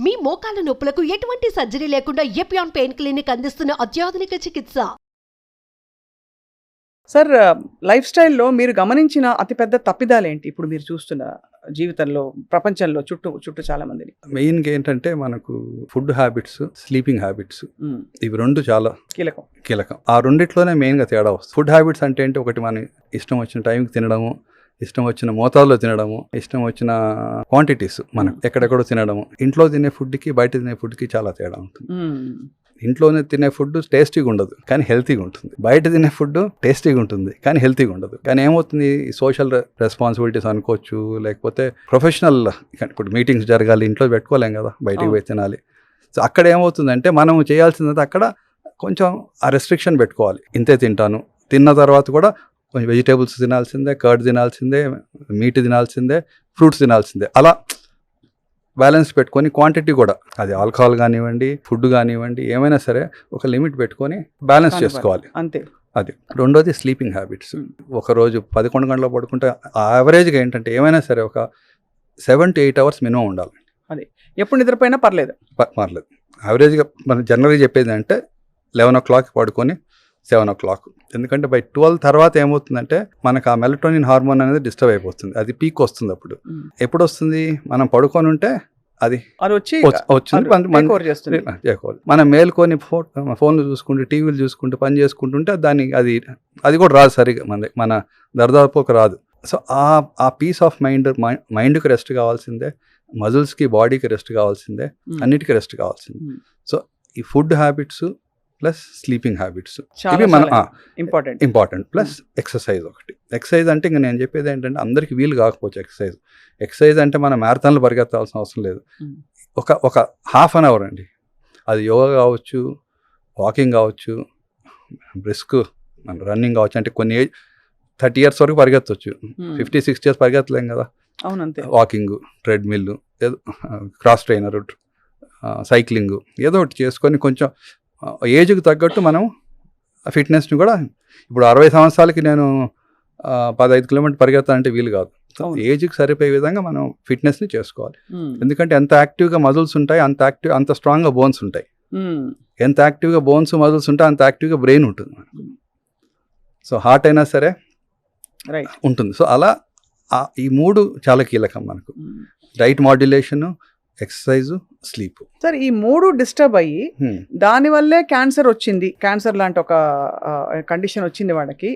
మీ మోకాల నొప్పులకు ఎటువంటి సర్జరీ లేకుండా ఎపియాన్ పెయిన్ క్లినిక్ అందిస్తున్న అత్యాధునిక చికిత్స? సార్ లైఫ్ స్టైల్లో మీరు గమనించిన అతిపెద్ద తప్పిదాలు ఏంటి ఇప్పుడు మీరు చూస్తున్న జీవితంలో ప్రపంచంలో చుట్టూ చుట్టూ చాలా మందిని మెయిన్గా ఏంటంటే మనకు ఫుడ్ హ్యాబిట్స్ స్లీపింగ్ హ్యాబిట్స్ ఇవి రెండు చాలా కీలకం. కీలకం. ఆ రెండిట్లోనే మెయిన్గా తేడా వస్తుంది. ఫుడ్ హ్యాబిట్స్ అంటే ఏంటి? ఒకటి మన ఇష్టం వచ్చిన టైంకి తినడము ఇష్టం వచ్చిన మోతాదులో తినడము ఇష్టం వచ్చిన క్వాంటిటీస్ మనం ఎక్కడెక్కడో తినడము. ఇంట్లో తినే ఫుడ్కి బయట తినే ఫుడ్కి చాలా తేడా ఉంటుంది. ఇంట్లోనే తినే ఫుడ్ టేస్టీగా ఉండదు కానీ హెల్తీగా ఉంటుంది. బయట తినే ఫుడ్ టేస్టీగా ఉంటుంది కానీ హెల్తీగా ఉండదు. కానీ ఏమవుతుంది? సోషల్ రెస్పాన్సిబిలిటీస్ అనుకోవచ్చు లేకపోతే ప్రొఫెషనల్ ఇప్పుడు మీటింగ్స్ జరగాలి ఇంట్లో పెట్టుకోలేం కదా బయటికి పోయి తినాలి. సో అక్కడ ఏమవుతుందంటే మనం చేయాల్సింది అక్కడ కొంచెం ఆ రెస్ట్రిక్షన్ పెట్టుకోవాలి. ఇంతే తింటాను. తిన్న తర్వాత కూడా కొంచెం వెజిటేబుల్స్ తినాల్సిందే కర్డ్ తినాల్సిందే మీట్ తినాల్సిందే ఫ్రూట్స్ తినాల్సిందే. అలా బ్యాలెన్స్ పెట్టుకొని క్వాంటిటీ కూడా అది ఆల్కహాల్ కానివ్వండి ఫుడ్ కానివ్వండి ఏమైనా సరే ఒక లిమిట్ పెట్టుకొని బ్యాలెన్స్. చేసుకోవాలి. అంతే. అది రెండోది స్లీపింగ్ హ్యాబిట్స్. Hmm. ఒక రోజు పదకొండు గంటలు పడుకుంటే యావరేజ్గా ఏంటంటే ఏమైనా సరే ఒక seven to eight hours minimum ఉండాలి. ఎప్పుడు నిద్రపోయినా పర్లేదు. పర్లేదు. యావరేజ్గా మనం జనరల్గా చెప్పేది అంటే లెవెన్ ఓ క్లాక్ పడుకొని సెవెన్ ఓ క్లాక్. ఎందుకంటే బై ట్వెల్వ్ తర్వాత ఏమవుతుందంటే మనకు ఆ మెలటోనిన్ హార్మోన్ అనేది డిస్టర్బ్ అయిపోతుంది. అది పీక్ వస్తుంది అప్పుడు. ఎప్పుడు వస్తుంది మనం పడుకొని ఉంటే అది అది వచ్చి వచ్చి- వచ్చింది మన- మేల్కొని ఫో ఫోన్లు చూసుకుంటూ టీవీలు చూసుకుంటూ పని చేసుకుంటుంటే దాన్ని అది అది కూడా రాదు సరిగా మన మన దర్దాపుకు రాదు. సో ఆ ఆ పీస్ ఆఫ్ మైండ్ మైండ్కి రెస్ట్ కావాల్సిందే. మజిల్స్కి బాడీకి రెస్ట్ కావాల్సిందే. అన్నిటికీ రెస్ట్ కావాల్సిందే. సో ఈ food habits plus sleeping habits. ఇవి మన ఇంపార్టెంట్. ఇంపార్టెంట్. ప్లస్ ఎక్సర్సైజ్ ఒకటి. ఎక్సర్సైజ్ అంటే ఇంకా నేను చెప్పేది ఏంటంటే అందరికీ వీలు కాకపోవచ్చు ఎక్సర్సైజ్. ఎక్సర్సైజ్ అంటే మనం మ్యారథాన్లు పరిగెత్తాల్సిన అవసరం లేదు. Mm. ఒక ఒక హాఫ్ అన్ అవర్ అండి. అది యోగా కావచ్చు వాకింగ్ కావచ్చు బ్రిస్క్ మన రన్నింగ్ కావచ్చు అంటే కొన్ని ఏజ్ థర్టీ ఇయర్స్ వరకు పరిగెత్తవచ్చు ఫిఫ్టీ సిక్స్టీ ఇయర్స్ పరిగెత్తలేం కదా. అవునంతే. వాకింగ్ ట్రెడ్మిల్ ఏదో క్రాస్ ట్రైనర్ సైక్లింగ్ ఏదో ఒకటి చేసుకొని కొంచెం ఏజ్కి తగ్గట్టు మనం ఫిట్నెస్ని కూడా ఇప్పుడు అరవై సంవత్సరాలకి నేను పదహైదు కిలోమీటర్ పరిగెత్తాలంటే వీలు కాదు. ఏజ్కి సరిపోయే విధంగా మనం ఫిట్నెస్ని చేసుకోవాలి. ఎందుకంటే ఎంత యాక్టివ్గా మజిల్స్ ఉంటాయి అంత యాక్టివ్ అంత స్ట్రాంగ్గా బోన్స్ ఉంటాయి. ఎంత యాక్టివ్గా బోన్స్ మజిల్స్ ఉంటాయి అంత యాక్టివ్గా బ్రెయిన్ ఉంటుంది సో హార్ట్ అయినా సరే ఉంటుంది. సో అలా ఈ మూడు చాలా కీలకం మనకు. Diet modulation exercise sleep. Sir ఈ మూడు డిస్టర్బ్ అయ్యి దాని వల్లే క్యాన్సర్ వచ్చింది. క్యాన్సర్ లాంటి ఒక కండిషన్ వచ్చింది వాళ్ళకి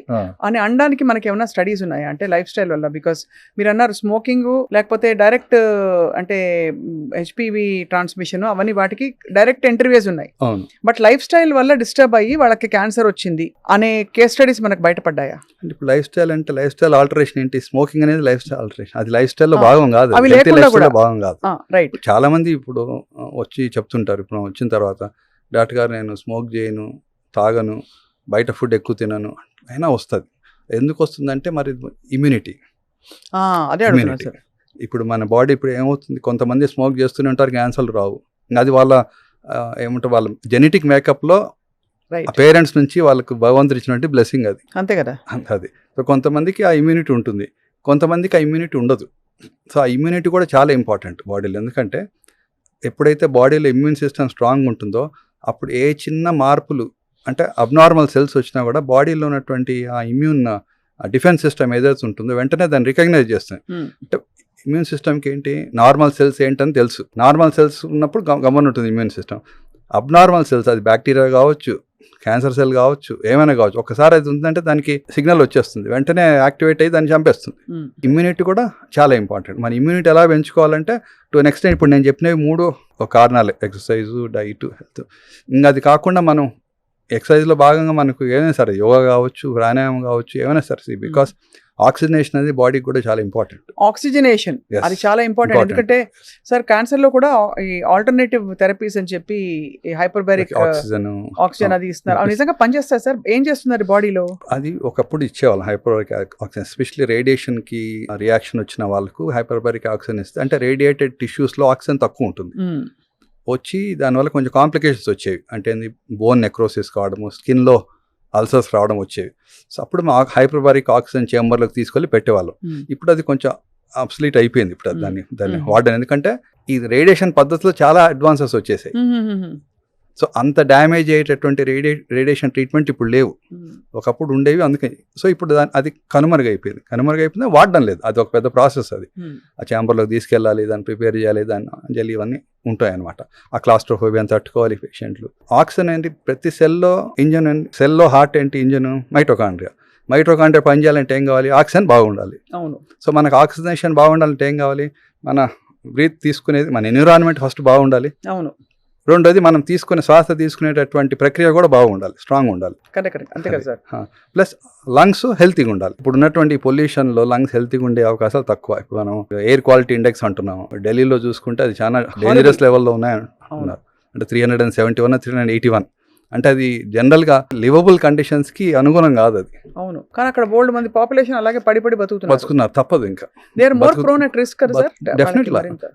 అని అనడానికి మనకి ఏమైనా స్టడీస్ ఉన్నాయా? అంటే లైఫ్ స్టైల్ వల్ల బికాస్ మీరు అన్నారు స్మోకింగ్ లేకపోతే డైరెక్ట్ అంటే హెచ్పివి ట్రాన్స్మిషన్ అవన్నీ వాటికి డైరెక్ట్ ఇంటర్వ్యూస్ ఉన్నాయి. బట్ లైఫ్ స్టైల్ వల్ల డిస్టర్బ్ అయ్యి వాళ్ళకి క్యాన్సర్ వచ్చింది అనే కేస్ స్టడీస్ మనకు బయటపడ్డాయా? అంటే ఇప్పుడు లైఫ్ స్టైల్ అంటే లైఫ్ స్టైల్ ఆల్టరేషన్ ఏంటి? స్మోకింగ్ అనేది లైఫ్ స్టైల్ ఆల్టరేషన్. అది లైఫ్ స్టైల్లో భాగం కాదు. భాగం కాదు. రైట్ చాలా మంది ఇప్పుడు వచ్చి చెప్తుంటారు. ఇప్పుడు వచ్చిన తర్వాత డాక్టర్ గారు నేను స్మోక్ చేయను తాగను బయట ఫుడ్ ఎక్కువ తినను అయినా వస్తుంది. ఎందుకు వస్తుందంటే మరి ఇమ్యూనిటీ. అదే ఇప్పుడు మన బాడీ ఇప్పుడు ఏమవుతుంది? కొంతమంది స్మోక్ చేస్తూనే ఉంటారు క్యాన్సర్లు రావు. అది వాళ్ళ ఏమంటారు వాళ్ళ జెనెటిక్ మేకప్లో రైట్. పేరెంట్స్ నుంచి వాళ్ళకు భగవంతుడు ఇచ్చినట్టు బ్లెస్సింగ్ అది. అంతే కదా. అంత అది. సో కొంతమందికి ఆ ఇమ్యూనిటీ ఉంటుంది. కొంతమందికి ఆ ఇమ్యూనిటీ ఉండదు. సో ఆ ఇమ్యూనిటీ కూడా చాలా ఇంపార్టెంట్ బాడీలో. ఎందుకంటే ఎప్పుడైతే బాడీలో ఇమ్యూన్ సిస్టమ్ స్ట్రాంగ్ ఉంటుందో అప్పుడు ఏ చిన్న మార్పులు అంటే అబ్నార్మల్ సెల్స్ వచ్చినా కూడా బాడీలో ఉన్నటువంటి ఆ ఇమ్యూన్ డిఫెన్స్ సిస్టమ్ ఏదైతే ఉంటుందో వెంటనే దాన్ని రికగ్నైజ్ చేస్తాయి. Hmm. ఇమ్యూన్ సిస్టమ్కి ఏంటి? నార్మల్ సెల్స్ ఏంటని తెలుసు. నార్మల్ సెల్స్ ఉన్నప్పుడు గమ- గమని ఉంటుంది ఇమ్యూన్ సిస్టమ్. అబ్నార్మల్ సెల్స్ అది బ్యాక్టీరియా కావచ్చు క్యాన్సర్ సెల్ కావచ్చు ఏమైనా కావచ్చు ఒకసారి అది ఉందంటే దానికి సిగ్నల్ వచ్చేస్తుంది. వెంటనే యాక్టివేట్ అయ్యి దాన్ని చంపేస్తుంది. ఇమ్యూనిటీ కూడా చాలా ఇంపార్టెంట్. మన ఇమ్యూనిటీ ఎలా పెంచుకోవాలంటే టు నెక్స్ట్ ఇప్పుడు నేను చెప్పినవి మూడు ఒక కారణాలు. Exercise diet health. ఇంకా అది కాకుండా మనం ఎక్సర్సైజ్లో భాగంగా మనకు ఏమైనా సరే యోగా కావచ్చు ప్రాణాయామం కావచ్చు ఏమైనా సరే బికాస్ ఆక్సిజనేషన్ అనేది బాడీకి కూడా చాలా ఇంపార్టెంట్ ఆక్సిజనేషన్. అది చాలా ఇంపార్టెంట్. ఎందుకంటే సార్ క్యాన్సర్లో కూడా ఈ ఆల్టర్నేటివ్ థెరపీస్ అని చెప్పి హైపర్బారిక్ ఆక్సిజన్ ఆక్సిజన్ అది ఇస్తున్నారు. అవి నిజంగా పనిచేస్తారు సార్ ఏం చేస్తున్నారు బాడీలో అది ఒకప్పుడు ఇచ్చేవాళ్ళం హైపర్బారిక్ ఆక్సిజన్ ఎస్పెషల్లీ రేడియేషన్కి రియాక్షన్ వచ్చిన వాళ్ళకు హైపర్బారిక్ ఆక్సిజన్ ఇస్తే అంటే రేడియేటెడ్ టిష్యూస్లో ఆక్సిజన్ తక్కువ ఉంటుంది. వచ్చి దానివల్ల కొంచెం కాంప్లికేషన్స్ వచ్చేవి. అంటే బోన్ నెక్రోసిస్ కావడము స్కిన్లో అల్సర్స్ రావడం వచ్చేవి. సో అప్పుడు మా హైపర్బారిక్ ఆక్సిజన్ చేంబర్లోకి తీసుకెళ్ళి పెట్టేవాళ్ళం. ఇప్పుడు అది కొంచెం అబ్సలీట్ అయిపోయింది ఇప్పుడు అది. దాన్ని దాన్ని. వాడడం. ఎందుకంటే ఈ రేడియేషన్ పద్ధతిలో చాలా అడ్వాన్సెస్ వచ్చేసాయి. సో అంత డ్యామేజ్ అయ్యేటటువంటి రేడియే రేడియేషన్ ట్రీట్మెంట్ ఇప్పుడు లేవు. ఒకప్పుడు ఉండేవి అందుకే. సో ఇప్పుడు దాని అది కనుమరుగైపోయింది. కనుమరుగైపోయింది వాడడం లేదు. అది ఒక పెద్ద ప్రాసెస్ అది. ఆ ఛాంబర్లోకి తీసుకెళ్ళాలి దాన్ని ప్రిపేర్ చేయాలి దాన్ని అంజలి ఇవన్నీ ఉంటాయి అనమాట ఆ క్లాస్ట్రోఫోబియాని తట్టుకోవాలి పేషెంట్లు. ఆక్సిజన్ ఏంటి? ప్రతి సెల్లో ఇంజన్ సెల్లో హార్ట్ ఏంటి? ఇంజన్? మైటోకాండ్రియా. మైటోకాండ్రియా పనిచేయాలంటే ఏం కావాలి? ఆక్సిజన్ బాగుండాలి. అవును. సో మనకు ఆక్సిజనేషన్ బాగుండాలంటే ఏం కావాలి? మన బ్రీత్ తీసుకునేది మన ఎన్విరాన్మెంట్ ఫస్ట్ బాగుండాలి. అవును. రెండోది మనం తీసుకునే శ్వాస తీసుకునేటటువంటి ప్రక్రియ కూడా బాగుండాలి స్ట్రాంగ్ ఉండాలి. అంతే కదా సార్. ప్లస్ లంగ్స్ హెల్తీగా ఉండాలి. ఇప్పుడు ఉన్నటువంటి పొల్యూషన్లో లంగ్స్ హెల్తీగా ఉండే అవకాశాలు తక్కువ. ఇప్పుడు మనం ఎయిర్ క్వాలిటీ ఇండెక్స్ అంటున్నాము. ఢిల్లీలో చూసుకుంటే అది చాలా డేంజరస్ లెవెల్లో ఉన్నాయి అంటే three hundred and seventy one three hundred eighty one అంటే అది జనరల్గా లివబుల్ కండిషన్స్కి అనుగుణం కాదు అది. అవును. కానీ అక్కడ బోల్డ్ మంది పాపులేషన్ అలాగే పడి పడి బతుకుతున్నారు. బతుకున్నారు తప్పదు ఇంకా. మోర్ ప్రోన్ అట్ రిస్క్ కదా.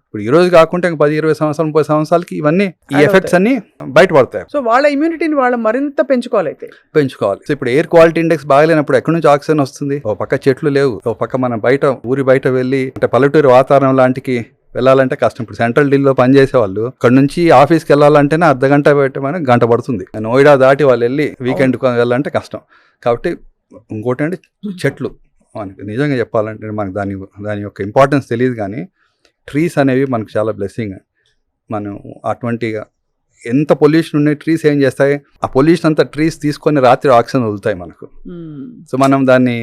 ఇప్పుడు ఈ రోజు కాకుంటే ఇంకా పది ఇరవై సంవత్సరాలు ముప్పై సంవత్సరాలకి ఇవన్నీ ఈ ఎఫెక్ట్స్ అన్ని బయటపడతాయి. సో వాళ్ళ ఇమ్యూనిటీని వాళ్ళు మరింత పెంచుకోవాలి అయితే. పెంచుకోవాలి. సో ఇప్పుడు ఎయిర్ క్వాలిటీ ఇండెక్స్ బాగలేనప్పుడు ఎక్కడి నుంచి ఆక్సిజన్ వస్తుంది? ఒక పక్క చెట్లు లేవు. ఒక పక్క మనం బయట ఊరి బయట వెళ్ళి అంటే పల్లెటూరు వాతావరణం లాంటికి వెళ్ళాలంటే కష్టం. ఇప్పుడు సెంట్రల్ ఢిల్లీలో పనిచేసే వాళ్ళు ఇక్కడ నుంచి ఆఫీస్కి వెళ్ళాలంటేనే అర్ధ గంట పెట్టమని గంట పడుతుంది. నోయిడా దాటి వాళ్ళు వెళ్ళి వీకెండ్ వెళ్ళాలంటే కష్టం. కాబట్టి ఇంకోటి అంటే చెట్లు. మనకి నిజంగా చెప్పాలంటే మనకు దాని దాని యొక్క ఇంపార్టెన్స్ తెలియదు కానీ ట్రీస్ అనేవి మనకు చాలా బ్లెస్సింగ్ మనం అటువంటి ఎంత పొల్యూషన్ ఉన్నాయి ట్రీస్ ఏం చేస్తాయి? ఆ పొల్యూషన్ అంతా ట్రీస్ తీసుకొని రాత్రి ఆక్సిజన్ వదులుతాయి మనకు. సో మనం దాన్ని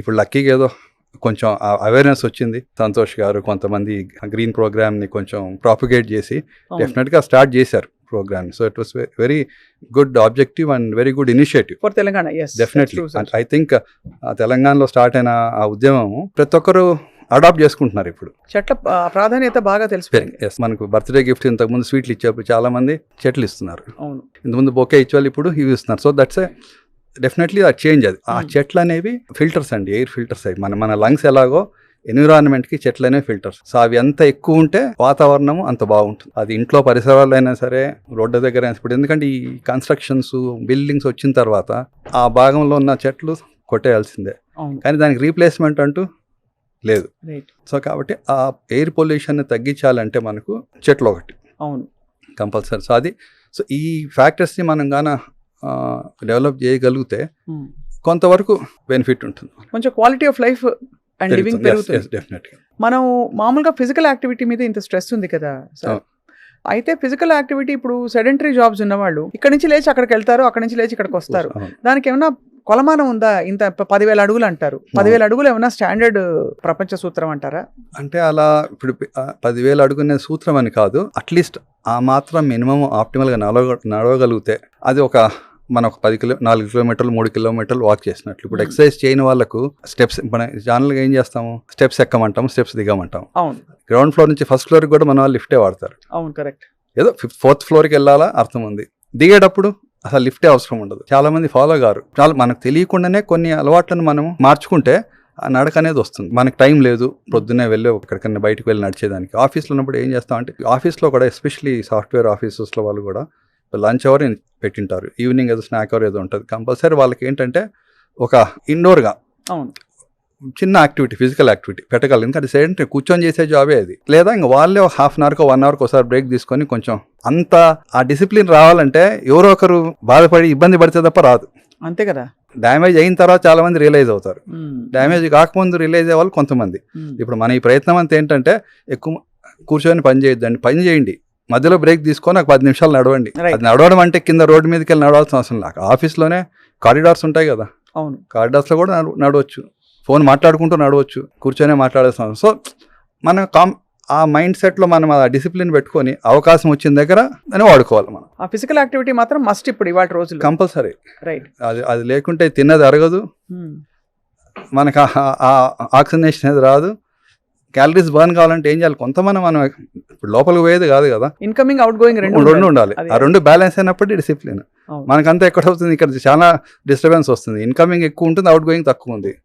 ఇప్పుడు లక్కీగా ఏదో కొంచెం అవేర్నెస్ వచ్చింది. సంతోష్ గారు కొంతమంది గ్రీన్ ప్రోగ్రామ్ని కొంచెం ప్రాపిగేట్ చేసి డెఫినెట్గా స్టార్ట్ చేశారు program so it was very good objective and very good initiative for Telangana definitely I think తెలంగాణలో స్టార్ట్ అయిన ఆ ఉద్యమం ప్రతి ఒక్కరు అడాప్ట్ చేసుకుంటున్నారు ఇప్పుడు. చెట్ల ప్రాధాన్యత బాగా తెలిసిపోయింది. మనకు బర్త్డే గిఫ్ట్ ఇంతకుముందు స్వీట్లు ఇచ్చేప్పుడు చాలా మంది చెట్లు ఇస్తున్నారు. అవును. ఇంతకుముందు బొకే ఇచ్చేవాళ్ళు ఇప్పుడు ఇవి ఇస్తున్నారు. So that's a definitely uh change అది. ఆ Hmm. చెట్లు అనేవి ఫిల్టర్స్ అండి ఎయిర్ ఫిల్టర్స్ అవి. మన మన లంగ్స్ ఎలాగో ఎన్విరాన్మెంట్కి చెట్లు అనేవి ఫిల్టర్స్ సో అవి ఎంత ఎక్కువ ఉంటే వాతావరణం అంత బాగుంటుంది. అది ఇంట్లో పరిసరాలు అయినా సరే రోడ్డు దగ్గర అయినా ఇప్పుడు ఎందుకంటే ఈ కన్స్ట్రక్షన్స్ బిల్డింగ్స్ వచ్చిన తర్వాత ఆ భాగంలో ఉన్న చెట్లు కొట్టేయాల్సిందే. కానీ దానికి రీప్లేస్మెంట్ అంటూ లేదు. సో కాబట్టి ఆ ఎయిర్ పొల్యూషన్ తగ్గించాలంటే మనకు చెట్లు ఒకటి అవును. కంపల్సరీ. సో అది సో ఈ ఫ్యాక్టర్స్ని మనం గాన డెవలప్ చేయగలిగితే Hmm. కొంతవరకు బెనిఫిట్ ఉంటుంది. కొంచెం quality of life and living పెరుగుతుంది. మనం మామూలుగా ఫిజికల్ యాక్టివిటీ మీద ఇంత స్ట్రెస్ ఉంది కదా సార్. అయితే ఫిజికల్ యాక్టివిటీ ఇప్పుడు సెడెంటరీ జాబ్స్ ఉన్నవాళ్ళు ఇక్కడ నుంచి లేచి అక్కడికి వెళ్తారు అక్కడ నుంచి లేచి ఇక్కడికి వస్తారు. దానికి ఏమన్నా కొలమానం ఉందా? ఇంత పదివేల అడుగులు అంటారు. పదివేల అడుగులు ఏమన్నా స్టాండర్డ్ ప్రపంచ సూత్రం అంటారా? అంటే అలా ఇప్పుడు పదివేలు అడుగునే సూత్రం అని కాదు. అట్లీస్ట్ ఆ మాత్రం మినిమం ఆప్టిమల్గా నడవ నడవగలిగితే అది ఒక మన ఒక పది కిలో నాలుగు కిలోమీటర్లు మూడు కిలోమీటర్లు వాక్ చేసినట్లు. ఇప్పుడు. ఎక్సర్సైజ్ చేయని వాళ్ళకు స్టెప్స్ మన జనరల్గా ఏం చేస్తాము? స్టెప్స్ ఎక్కమంటాము స్టెప్స్ దిగమంటాం అవును. గ్రౌండ్ ఫ్లోర్ నుంచి ఫస్ట్ ఫ్లోర్కి కూడా మన వాళ్ళు లిఫ్టే వాడతారు. అవును కరెక్ట్ ఏదో ఫిఫ్త్ ఫోర్త్ ఫ్లోర్కి వెళ్ళాలా అర్థం ఉంది. దిగేటప్పుడు అసలు లిఫ్టే అవసరం ఉండదు. చాలా మంది ఫాలో గారు చాలా మనకు తెలియకుండానే కొన్ని అలవాట్లను మనం మార్చుకుంటే ఆ నడక అనేది వస్తుంది. మనకి టైం లేదు పొద్దున్నే వెళ్ళి ఎక్కడికన్నా బయటకు వెళ్ళి నడిచేదానికి. ఆఫీస్లో ఉన్నప్పుడు ఏం చేస్తాం అంటే ఆఫీస్లో కూడా ఎస్పెషలీ సాఫ్ట్వేర్ ఆఫీసెస్లో వాళ్ళు కూడా లంచ్ అవర్ పెట్టింటారు. ఈవినింగ్ ఏదో స్నాక్ అవర్ ఏదో ఉంటుంది. కంపల్సరీ వాళ్ళకి ఏంటంటే ఒక ఇండోర్గా అవును. చిన్న యాక్టివిటీ ఫిజికల్ యాక్టివిటీ పెట్టగలరు. ఎందుకంటే సెడెంటరీ కూర్చొని చేసే జాబే అది. లేదా ఇంకా వాళ్ళే ఒక హాఫ్ అన్ అవర్కో వన్ అవర్కి ఒకసారి బ్రేక్ తీసుకొని కొంచెం అంత ఆ డిసిప్లిన్ రావాలంటే ఎవరో ఒకరు బాధపడి ఇబ్బంది పడితే తప్ప రాదు. అంతే కదా? డ్యామేజ్ అయిన తర్వాత చాలా మంది రియలైజ్ అవుతారు. డ్యామేజ్ కాకముందు రియలైజ్ అయ్యే వాళ్ళు కొంతమంది. ఇప్పుడు మన ఈ ప్రయత్నం అంతా ఏంటంటే ఎక్కువ కూర్చొని పని చేయొద్దండి. పని చేయండి. మధ్యలో బ్రేక్ తీసుకొని ఒక పది నిమిషాలు నడవండి. అది నడవడం అంటే కింద రోడ్డు మీదకి వెళ్ళి నడవాల్సిన అవసరం లేదు. ఆఫీస్లోనే కారిడార్స్ ఉంటాయి కదా. అవును. కారిడార్స్లో కూడా నడు నడవచ్చు. ఫోన్ మాట్లాడుకుంటూ నడవచ్చు. కూర్చొనే మాట్లాడేస్తాం సో మనం కామ్ ఆ మైండ్ సెట్లో మనం ఆ డిసిప్లిన్ పెట్టుకొని అవకాశం వచ్చిన దగ్గర దాన్ని వాడుకోవాలి మనం. ఆ ఫిజికల్ యాక్టివిటీ మాత్రం మస్ట్ ఇప్పుడు ఇవాళ రోజులు కంపల్సరీ. రైట్ అది అది లేకుంటే తిన్నది అరగదు. మనకు ఆ- ఆ ఆక్సిజనేషన్ అనేది రాదు. క్యాలరీస్ బర్న్ కావాలంటే ఏం చేయాలి? కొంతమంది మనం ఇప్పుడు లోపలికి పోయేది కాదు కదా. ఇన్కమింగ్ అవుట్ గోయింగ్ రెండు రెండు ఉండాలి. ఆ రెండు బ్యాలెన్స్ అయినప్పుడు డిసిప్లిన్. మనకంతా ఎక్కడ అవుతుంది ఇక్కడ చాలా డిస్టర్బెన్స్ వస్తుంది. ఇన్కమింగ్ ఎక్కువ ఉంటుంది అవుట్ గోయింగ్ తక్కువ ఉంది.